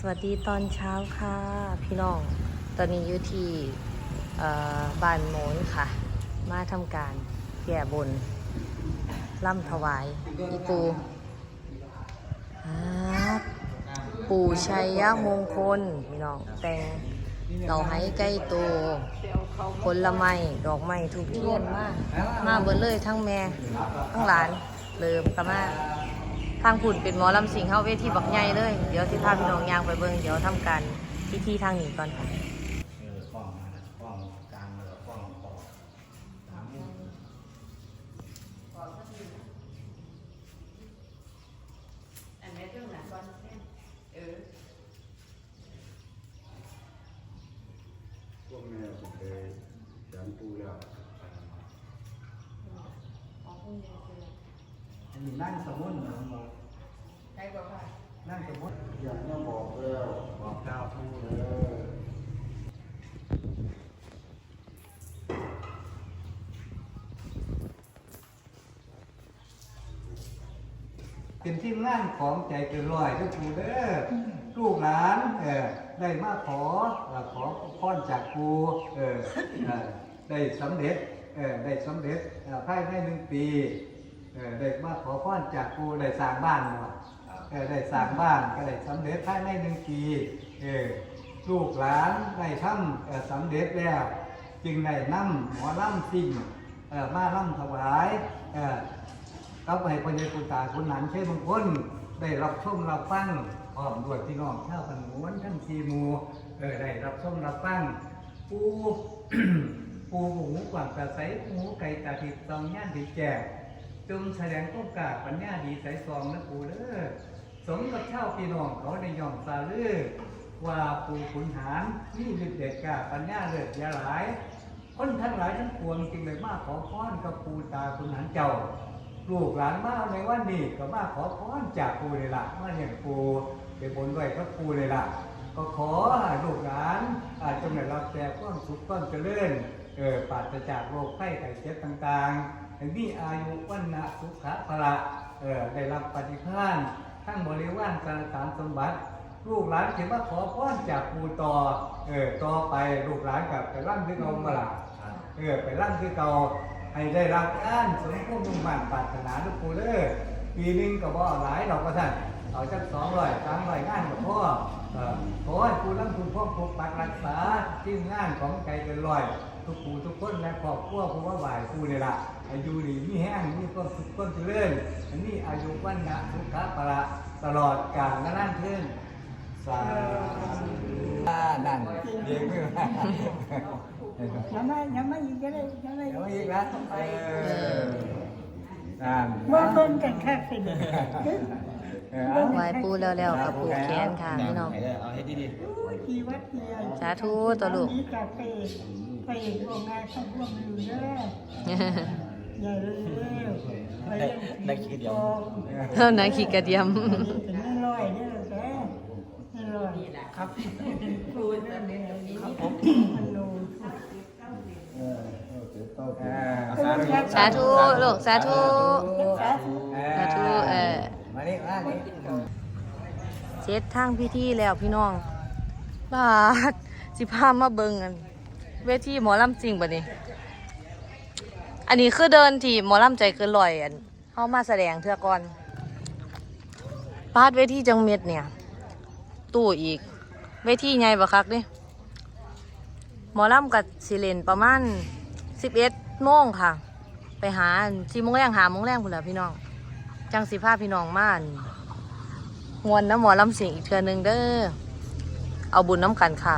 สวัสดีตอนเช้าค่ะ พี่น้อง ตอนนี้อยู่ที่บ้านโมนค่ะ มาทำการแก่บนล่ำถวายอีปูปู่ชัยมงคลพี่น้องแต่งเราให้ใกล้ตัวผลไม้ดอกไม้ถูกเทียนมากมาเบิดเลยทั้งแม่ทั้งหลานเริ่มกันมา ทางผุ่นเป็นหมอลำสิงเข้าเวทีบักใหญ่เลย เดี๋ยวสิพาพี่น้องยางไปเบิ่งเดี๋ยวทำการพิธีทางนี้ก่อนค่ะเออกล้องมานะกล้องกลางแล้วก็กล้องต่อสามมุมอันนี้เรื่องหลังก่อนเอพวกแม่เคย อันนี้นั่งสมุนนะหมอได้ก่อนค่ะนั่งสมุนอย่ากมาบอกแล้วบอกเจ้าทูเออเป็นที่งานของใจเกินร้อยทุกคูเด้อลูกหลานเออได้มาขอเอ่อขอพรจากครูเออได้สำเร็จเออได้สำเร็จเอ่อภายในหนึ่งปี เออได้มาขอพรจากครูได้สร้างบ้านมาเออได้สร้างบ้านก็ได้สำเร็จภายในหนึ่งปีเออลูกหลานได้ทำเอ่อสำเร็จแล้ว จึงได้นำหมอลำสิ่งเอ่อมาลำถวายเอ่อรับให้พญาคุณตาคุณหนันเชื่อมงคลได้รับชมรับฟังพร้อมด้วยพี่น้องชาวพันหมวนทั้งทีหมูเออได้รับชมรับฟังปูปูหูกว่างตาใสหูไก่ตาติดตองย่านดีแก่ จงแสดงก้กาปัญญาดีใสซองนะปูเด้อสมกับเช่าพี่น้องเขาได้ยอมซาลือว่าปูขุนหารนี่ฤทธิ์เด็ดกาปัญญาเลิศยาหลาย คนทั้งหลายทั้งปวงจึงเลยมาขอพรกับปูตาคุณหารเจ้าลูกหลานมาในวันนี้ก็มาขอพรจากปูเลยล่ะมาอย่างปูไปบนไว้พระปูเลยล่ะก็ขอหลูกหลานอาจจะได้รับแต่ความสุขความเจริญเออปราศจากโรคไข้ไข้เจ็บต่างๆ มีอายุวันนะสุขะพละเออได้รับปฏิภาณทั้งบริวารการสารสมบัติ ลูกหลานเขียนว่าขอพรจากปูต่อเออต่อไปลูกหลานกับไปร่ำที่เขามาละเออไปร่ำที่เก่าให้ได้รับอ่านสมควบมุ่งมั่นปรารถนาทุกผู้เด้อปีหนึงก็บ่หลายดอกก็ท่านเอาจักสองร้อยสามร้อยงานกับพ่อขอให้ผู้ร่ำคุณพ่อปกปักรักษาทีมงานของใจเกินร้อย ทุกผู้ทุกคนและครอบครัวผู้ว่าบ่ายผู้นี่ละอายุดีมีแห้งมีความสุขความเจริญอันนี้อายุวันนะสุกขะปละตลอดกาลนั่นเทินสาธุนั่นเรียกมือยังไม่ยังไม่ยิงก็ได้ยังไม่เดี๋ยวอีกนะเออนั่นว่าเบิ่งกันแค่สิเออเอาไหว้ปูแล้วๆกับปูแขนค่ะพี่น้องเอาให้ดีๆสาธุตัวลูก ไปร่วมงานต้องร่วมอยู่เด้ออย่าลืมเด้อไปเล่นได้คิดเดียวเท่านั้นขี้กระเดียมเป็นไม่ร้อยเด้อแกไม่ร้อยครับครูนั่นเองครับผมมันโนเออเออเจ็บเต้าๆปูอ่าสาธุลูกสาธุสาธุเออมานี่มานี่เจ็ดทางพิธีแล้วพี่น้องบาดสิพามาเบิ่งกัน เวทีหมอลำจริงปะนี่อันนี้คือเดินที่หมอลำใจเกินลอยอันเข้ามาแสดงเทือก่อนปาดเวทีจังเม็ดเนี่ย ตู้อีก เวทีใหญ่ปะคักนี่หมอลำกับสิเลนประมาณสิบเอ็ดโมงค่ะ ไปหาสี่โมงแรงหาโมงแรงพุ่นแหละพี่น้อง จังสิพาพี่น้องมานมวนน้ำหมอลำสียงอีกเทือหนึงเด้อเอาบุญน้ำกันค่ะ